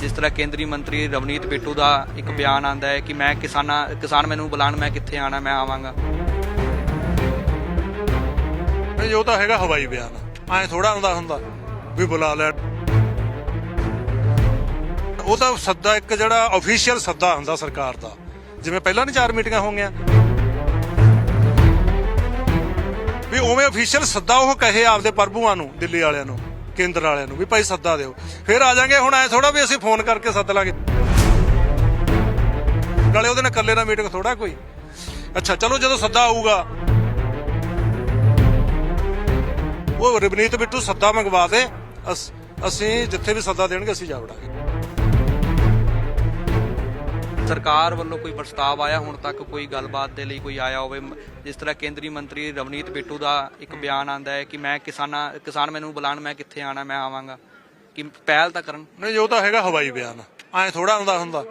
ਜਿਸ ਤਰ੍ਹਾਂ ਕੇਂਦਰੀ ਮੰਤਰੀ ਰਵਨੀਤ ਬਿੱਟੂ ਦਾ ਇੱਕ ਬਿਆਨ ਆਂਦਾ ਹੈ ਕਿ ਮੈਂ ਕਿਸਾਨਾਂ, ਕਿਸਾਨ ਮੈਨੂੰ ਬੁਲਾਣ ਮੈਂ ਕਿੱਥੇ ਆਣਾ ਮੈਂ ਆਵਾਂਗਾ। ਨਹੀਂ, ਉਹ ਤਾਂ ਹੈਗਾ ਹਵਾਈ ਬਿਆਨ। ਐ ਥੋੜਾ ਹੁੰਦਾ ਹੁੰਦਾ ਵੀ ਬੁਲਾ ਲੈ। ਉਹ ਤਾਂ ਸੱਦਾ ਇੱਕ ਜਿਹੜਾ ਅਫੀਸ਼ੀਅਲ ਸੱਦਾ ਹੁੰਦਾ ਸਰਕਾਰ ਦਾ। ਜਿਵੇਂ ਪਹਿਲਾਂ ਨਹੀਂ ਚਾਰ ਮੀਟਿੰਗਾਂ ਹੋ ਗਈਆਂ। ਵੀ ਉਵੇਂ ਅਫੀਸ਼ੀਅਲ ਸੱਦਾ ਉਹ ਕਹੇ ਆਪਦੇ ਪ੍ਰਭੂਆਂ ਨੂੰ, ਦਿੱਲੀ ਵਾਲਿਆਂ ਨੂੰ। ਕੇਂਦਰ ਵਾਲਿਆਂ ਨੂੰ ਵੀ ਭਾਈ ਸੱਦਾ ਦਿਓ। ਫਿਰ ਆ ਜਾਾਂਗੇ, ਹੁਣ ਐ ਥੋੜਾ ਵੀ ਅਸੀਂ ਫੋਨ ਕਰਕੇ ਸੱਦ ਲਾਂਗੇ। ਨਾਲੇ ਉਹਦੇ ਨਾਲ ਇਕੱਲੇ ਨਾਲ ਮੀਟਿੰਗ ਥੋੜਾ ਕੋਈ। ਅੱਛਾ, ਚਲੋ ਜਦੋਂ ਸੱਦਾ ਆਊਗਾ। ਉਹ ਰਵਨੀਤ ਬਿੱਟੂ ਸੱਦਾ ਮੰਗਵਾ ਦੇ। ਅਸ- ਅਸੀਂ ਜਿੱਥੇ ਵੀ ਸੱਦਾ ਦੇਣਗੇ, ਅਸੀਂ ਜਾ ਵੜਾਂਗੇ। ਸਰਕਾਰ ਵੱਲੋਂ ਕੋਈ ਪ੍ਰਸਤਾਵ ਆਇਆ ਹੁਣ ਤੱਕ ਕੋਈ ਗੱਲਬਾਤ ਦੇ ਲਈ ਕੋਈ ਆਇਆ ਹੋਵੇ ਜਿਸ ਤਰ੍ਹਾਂ ਕੇਂਦਰੀ ਮੰਤਰੀ ਰਵਨੀਤ ਬਿੱਟੂ ਦਾ ਇੱਕ ਬਿਆਨ ਆਂਦਾ ਹੈ ਕਿ ਮੈਂ ਕਿਸਾਨਾਂ ਕਿਸਾਨ ਮੈਨੂੰ ਬੁਲਾਣ ਮੈਂ ਕਿੱਥੇ ਆਣਾ ਮੈਂ ਆਵਾਂਗਾ। ਕਿ ਪਹਿਲ ਤਾਂ ਕਰਨ। ਨਹੀਂ ਉਹ ਤਾਂ ਹੈਗਾ ਹਵਾਈ ਬਿਆਨ। ਐ ਥੋੜਾ ਹੁੰਦਾ ਹੁੰਦਾ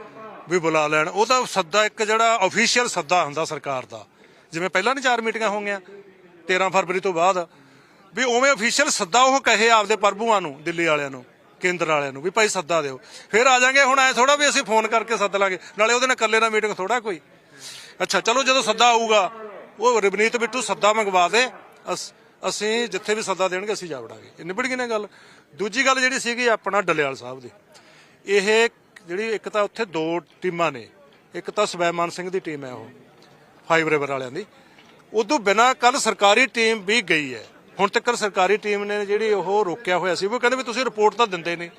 ਵੀ ਬੁਲਾ ਲੈਣ। ਉਹ ਤਾਂ ਸੱਦਾ ਇੱਕ ਜਿਹੜਾ ਅਫੀਸ਼ੀਅਲ ਸੱਦਾ ਹੁੰਦਾ ਸਰਕਾਰ ਦਾ। ਜਿਵੇਂ ਪਹਿਲਾਂ ਨਹੀਂ ਚਾਰ ਮੀਟਿੰਗਾਂ ਹੋਣਗੀਆਂ 13 ਫਰਵਰੀ ਤੋਂ ਬਾਅਦ ਵੀ ਉਵੇਂ ਅਫੀਸ਼ੀਅਲ ਸੱਦਾ ਉਹ ਕਹੇ ਆਪਦੇ ਪ੍ਰਭੂਆਂ ਨੂੰ ਦਿੱਲੀ ਵਾਲਿਆਂ ਨੂੰ। ਕੇਂਦਰ ਵਾਲਿਆਂ ਨੂੰ ਵੀ ਭਾਈ ਸੱਦਾ ਦਿਓ। ਫਿਰ ਆ ਜਾਾਂਗੇ, ਹੁਣ ਐ ਥੋੜਾ ਵੀ ਅਸੀਂ ਫੋਨ ਕਰਕੇ ਸੱਦ ਲਾਂਗੇ। ਨਾਲੇ ਉਹਦੇ ਨਾਲ ਇਕੱਲੇ ਨਾਲ ਮੀਟਿੰਗ ਥੋੜਾ ਕੋਈ। ਅੱਛਾ, ਚਲੋ ਜਦੋਂ ਸੱਦਾ ਆਊਗਾ, ਉਹ ਰਵਨੀਤ ਬਿੱਟੂ ਸੱਦਾ ਮੰਗਵਾ ਦੇ। ਅਸ- ਅਸੀਂ ਜਿੱਥੇ ਵੀ ਸੱਦਾ ਦੇਣਗੇ, ਅਸੀਂ ਜਾ ਵੜਾਂਗੇ। ਇਹ ਨਿਬੜ ਗਈ ਨਾ ਗੱਲ? ਦੂਜੀ ਗੱਲ ਜਿਹੜੀ ਸੀਗੀ ਆਪਣਾ ਡੱਲੇਵਾਲ ਸਾਹਿਬ ਦੀ। ਇਹ ਜਿਹੜੀ ਇੱਕ ਤਾਂ ਉੱਥੇ ਦੋ ਟੀਮਾਂ ਨੇ। ਇੱਕ ਤਾਂ ਸਵੈਮਾਨ ਸਿੰਘ ਦੀ ਟੀਮ ਹੈ ਉਹ ਫਾਈਵ ਵਾਲਿਆਂ ਦੀ। ਉਦੋਂ ਬਿਨਾ ਕੱਲ ਸਰਕਾਰੀ ਟੀਮ ਵੀ ਗਈ ਹੈ। ਹੁਣ ਤੱਕ ਸਰਕਾਰੀ ਟੀਮ ਨੇ ਜਿਹੜੀ ਉਹ ਰੋਕਿਆ ਹੋਇਆ ਸੀ, ਉਹ ਕਹਿੰਦੇ ਵੀ ਤੁਸੀਂ ਰਿਪੋਰਟ ਤਾਂ ਦਿੰਦੇ ਨਹੀਂ।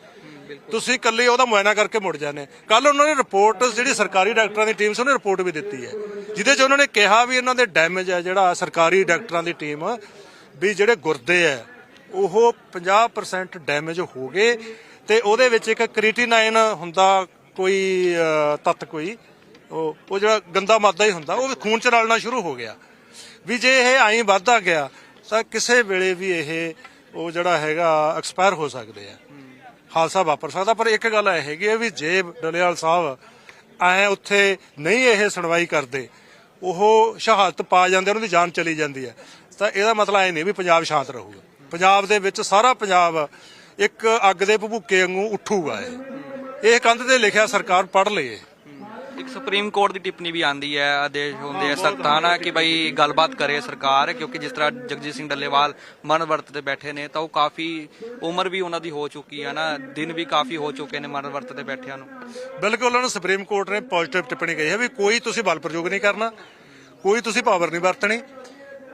ਤੁਸੀਂ ਇਕੱਲੇ ਉਹਦਾ ਮੁਆਇਨਾ ਕਰਕੇ ਮੁੜ ਜਾਂਦੇ। ਕੱਲ ਉਹਨਾਂ ਨੇ ਰਿਪੋਰਟ, ਜਿਹੜੀ ਸਰਕਾਰੀ ਡਾਕਟਰਾਂ ਦੀ ਟੀਮ ਸੀ, ਉਹਨੇ ਰਿਪੋਰਟ ਵੀ ਦਿੱਤੀ ਹੈ। ਜਿਹਦੇ 'ਚ ਉਹਨਾਂ ਨੇ ਕਿਹਾ ਵੀ ਇਹਨਾਂ ਦੇ ਡੈਮੇਜ ਹੈ ਜਿਹੜਾ ਸਰਕਾਰੀ ਡਾਕਟਰਾਂ ਦੀ ਟੀਮ, ਵੀ ਜਿਹੜੇ ਗੁਰਦੇ ਹੈ, ਉਹ 50% ਡੈਮੇਜ ਹੋ ਗਏ ਤੇ ਉਹਦੇ ਵਿੱਚ ਇੱਕ ਕ੍ਰੀਟੀਨਾਈਨ ਹੁੰਦਾ ਕੋਈ ਤੱਤ ਕੋਈ, ਉਹ ਉਹ ਜਿਹੜਾ ਗੰਦਾ ਮਾਦਾ ਹੀ ਹੁੰਦਾ, ਉਹ ਵੀ ਖੂਨ ਚ ਰਲਣਾ ਸ਼ੁਰੂ ਹੋ ਗਿਆ। ਵੀ ਜੇ ਇਹ ਆਈ ਵੱਧਦਾ ਗਿਆ ਤਾਂ ਕਿਸੇ ਵੇਲੇ ਵੀ ਇਹ, ਉਹ ਜਿਹੜਾ ਹੈਗਾ ਐਕਸਪਾਇਰ ਹੋ ਸਕਦੇ ਆ। ਹਾਦਸਾ ਵਾਪਰ ਸਕਦਾ, ਪਰ ਇੱਕ ਗੱਲ ਇਹ ਹੈਗੀ ਹੈ ਵੀ ਜੇ ਡਲੇਵਾਲ ਸਾਹਿਬ ਐ ਉੱਥੇ ਨਹੀਂ ਇਹ ਸੁਣਵਾਈ ਕਰਦੇ, ਉਹ ਸ਼ਹਾਦਤ ਪਾ ਜਾਂਦੇ, ਉਹਨਾਂ ਦੀ ਜਾਨ ਚਲੀ ਜਾਂਦੀ ਹੈ ਤਾਂ ਇਹਦਾ ਮਤਲਬ ਇਹ ਨਹੀਂ ਵੀ ਪੰਜਾਬ ਸ਼ਾਂਤ ਰਹੂਗਾ। ਪੰਜਾਬ ਦੇ ਵਿੱਚ ਸਾਰਾ ਪੰਜਾਬ ਇੱਕ ਅੱਗ ਦੇ ਭਭੂਕੇ ਵਾਂਗੂ ਉੱਠੂਗਾ ਇਹ। ਇਹ ਕੰਧ ਤੇ ਲਿਖਿਆ ਸਰਕਾਰ ਪੜ੍ਹ ਲਏ। ਇੱਕ ਸੁਪਰੀਮ ਕੋਰਟ ਦੀ ਟਿੱਪਣੀ ਵੀ ਆਂਦੀ ਹੈ, ਆਦੇਸ਼ ਹੁੰਦੇ ਆ ਸਖਤਾਨਾ ਕਿ ਭਾਈ ਗੱਲਬਾਤ ਕਰੇ ਸਰਕਾਰ, ਕਿਉਂਕਿ ਜਿਸ ਤਰ੍ਹਾਂ ਜਗਜੀਤ ਸਿੰਘ ਡੱਲੇਵਾਲ ਮਨ ਵਰਤ ਤੇ ਬੈਠੇ ਨੇ, ਤਾਂ ਉਹ ਕਾਫੀ ਉਮਰ ਵੀ ਉਹਨਾਂ ਦੀ ਹੋ ਚੁੱਕੀ ਹੈ ਨਾ, ਦਿਨ ਵੀ ਕਾਫੀ ਹੋ ਚੁੱਕੇ ਨੇ ਮਨ ਵਰਤ ਤੇ ਬੈਠਿਆਂ ਨੂੰ। ਬਿਲਕੁਲ, ਉਹਨਾਂ ਨੂੰ ਸੁਪਰੀਮ ਕੋਰਟ ਨੇ ਪੋਜ਼ਿਟਿਵ ਟਿੱਪਣੀ ਕਹੀ ਹੈ ਵੀ ਕੋਈ ਤੁਸੀਂ ਬਲ ਪ੍ਰਯੋਗ ਨਹੀਂ ਕਰਨਾ, ਕੋਈ ਤੁਸੀਂ ਪਾਵਰ ਨਹੀਂ ਵਰਤਣੀ,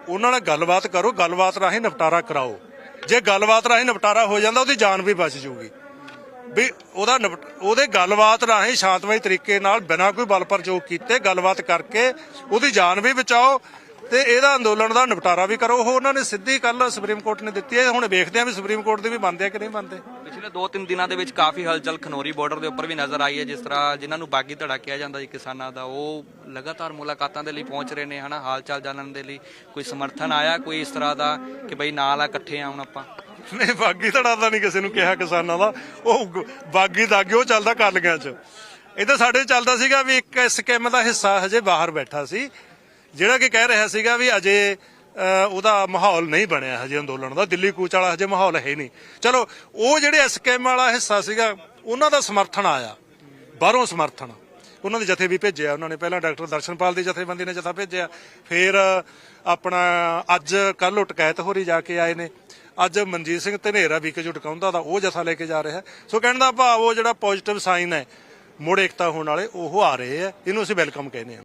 ਉਹਨਾਂ ਨਾਲ ਗੱਲਬਾਤ ਕਰੋ, ਗੱਲਬਾਤ ਰਾਹੀਂ ਨਿਪਟਾਰਾ ਕਰਾਓ। ਜੇ ਗੱਲਬਾਤ ਰਾਹੀਂ ਨਿਪਟਾਰਾ ਹੋ ਜਾਂਦਾ, ਉਹਦੀ ਜਾਨ ਵੀ ਬਚ ਜੂਗੀ। ਵੀ ਉਹਦਾ ਉਹਦੇ ਗੱਲਬਾਤ ਰਾਹੀਂ ਸ਼ਾਂਤਮਈ ਤਰੀਕੇ ਨਾਲ ਬਿਨਾਂ ਕੋਈ ਬਲ ਪ੍ਰਯੋਗ ਕੀਤੇ ਗੱਲਬਾਤ ਕਰਕੇ ਉਹਦੀ ਜਾਨ ਵੀ ਬਚਾਓ ਤੇ ਇਹਦਾ ਅੰਦੋਲਨ ਦਾ ਨਿਪਟਾਰਾ ਵੀ ਕਰੋ। ਉਹ ਉਹਨਾਂ ਨੇ ਸਿੱਧੀ ਕੱਲ ਸੁਪਰੀਮ ਕੋਰਟ ਨੇ ਦਿੱਤੀ ਹੈ। ਹੁਣ ਵੇਖਦੇ ਆ ਵੀ ਸੁਪਰੀਮ ਕੋਰਟ ਦੇ ਵੀ ਮੰਨਦੇ ਆ ਕਿ ਨਹੀਂ ਮੰਨਦੇ ਪਿਛਲੇ 2-3 ਦਿਨਾਂ ਦੇ ਵਿੱਚ ਕਾਫੀ ਹਲਚਲ ਖਨੋਰੀ ਬਾਰਡਰ ਦੇ ਉੱਪਰ ਵੀ ਨਜ਼ਰ ਆਈ ਹੈ। ਜਿਸ ਤਰ੍ਹਾਂ ਜਿਨ੍ਹਾਂ ਨੂੰ ਬਾਗੀ ਧੜਾ ਕਿਹਾ ਜਾਂਦਾ ਜੀ ਕਿਸਾਨਾਂ ਦਾ, ਉਹ ਲਗਾਤਾਰ ਮੁਲਾਕਾਤਾਂ ਦੇ ਲਈ ਪਹੁੰਚ ਰਹੇ ਨੇ, ਹਨਾ, ਹਾਲ ਚਾਲ ਜਾਣਨ ਦੇ ਲਈ ਕੋਈ ਸਮਰਥਨ ਆਇਆ ਕੋਈ ਇਸ ਤਰ੍ਹਾਂ ਦਾ ਕਿ ਬਈ ਨਾਲ ਆ, ਇਕੱਠੇ ਆ ਹੁਣ ਆਪਾਂ? ਨਹੀਂ, ਬਾਗੀ ਧੜਾ ਤਾਂ ਨਹੀਂ ਕਿਸੇ ਨੂੰ ਕਿਹਾ ਕਿਸਾਨਾਂ ਦਾ। ਉਹ ਬਾਗੀ ਦਾਗੀ ਉਹ ਚੱਲਦਾ ਕਾਲੀਆਂ 'ਚ। ਇਹ ਤਾਂ ਸਾਡੇ ਚੱਲਦਾ ਸੀਗਾ ਵੀ ਇੱਕ ਸਕੀਮ ਦਾ ਹਿੱਸਾ ਹਜੇ ਬਾਹਰ ਬੈਠਾ ਸੀ। ਜਿਹੜਾ ਕਿ ਕਹਿ ਰਿਹਾ ਸੀਗਾ ਵੀ ਅਜੇ ਉਹਦਾ ਮਾਹੌਲ ਨਹੀਂ ਬਣਿਆ ਹਜੇ ਅੰਦੋਲਨ ਦਾ। ਦਿੱਲੀ ਕੂਚ ਵਾਲਾ ਹਜੇ ਮਾਹੌਲ ਹੈ ਨਹੀਂ। ਚਲੋ, ਉਹ ਜਿਹੜੇ ਸਕੀਮ ਵਾਲਾ ਹਿੱਸਾ ਸੀਗਾ, ਉਹਨਾਂ ਦਾ ਸਮਰਥਨ ਆਇਆ। ਬਾਹਰੋਂ ਸਮਰਥਨ। ਉਹਨਾਂ ਦੇ ਜਥੇ ਵੀ ਭੇਜਿਆ। ਉਹਨਾਂ ਨੇ ਪਹਿਲਾਂ ਡਾਕਟਰ ਦਰਸ਼ਨਪਾਲ ਦੀ ਜਥੇਬੰਦੀ ਨੇ ਜਥਾ ਭੇਜਿਆ। ਫਿਰ ਆਪਣਾ ਅੱਜ ਕੱਲ ਟਕੈਤ ਹੋਰੀ ਜਾ ਕੇ ਆਏ ਨੇ। ਅੱਜ ਮਨਜੀਤ ਸਿੰਘ ਧਨੇਰਾ ਵੀ ਕਿ ਜੋ ਟਕਾਉਂਦਾ ਦਾ, ਉਹ ਜਥਾ ਲੈ ਕੇ ਜਾ ਰਿਹਾ ਸੋ ਕਹਿਣ ਦਾ ਭਾਵ ਉਹ ਜਿਹੜਾ ਪੋਜ਼ਿਟਿਵ ਸਾਈਨ ਹੈ, ਮੁੜ ਏਕਤਾ ਹੋਣ ਵਾਲੇ, ਉਹ ਆ ਰਹੇ ਆ ਇਹਨੂੰ ਅਸੀਂ ਵੈਲਕਮ ਕਹਿੰਦੇ ਹਾਂ।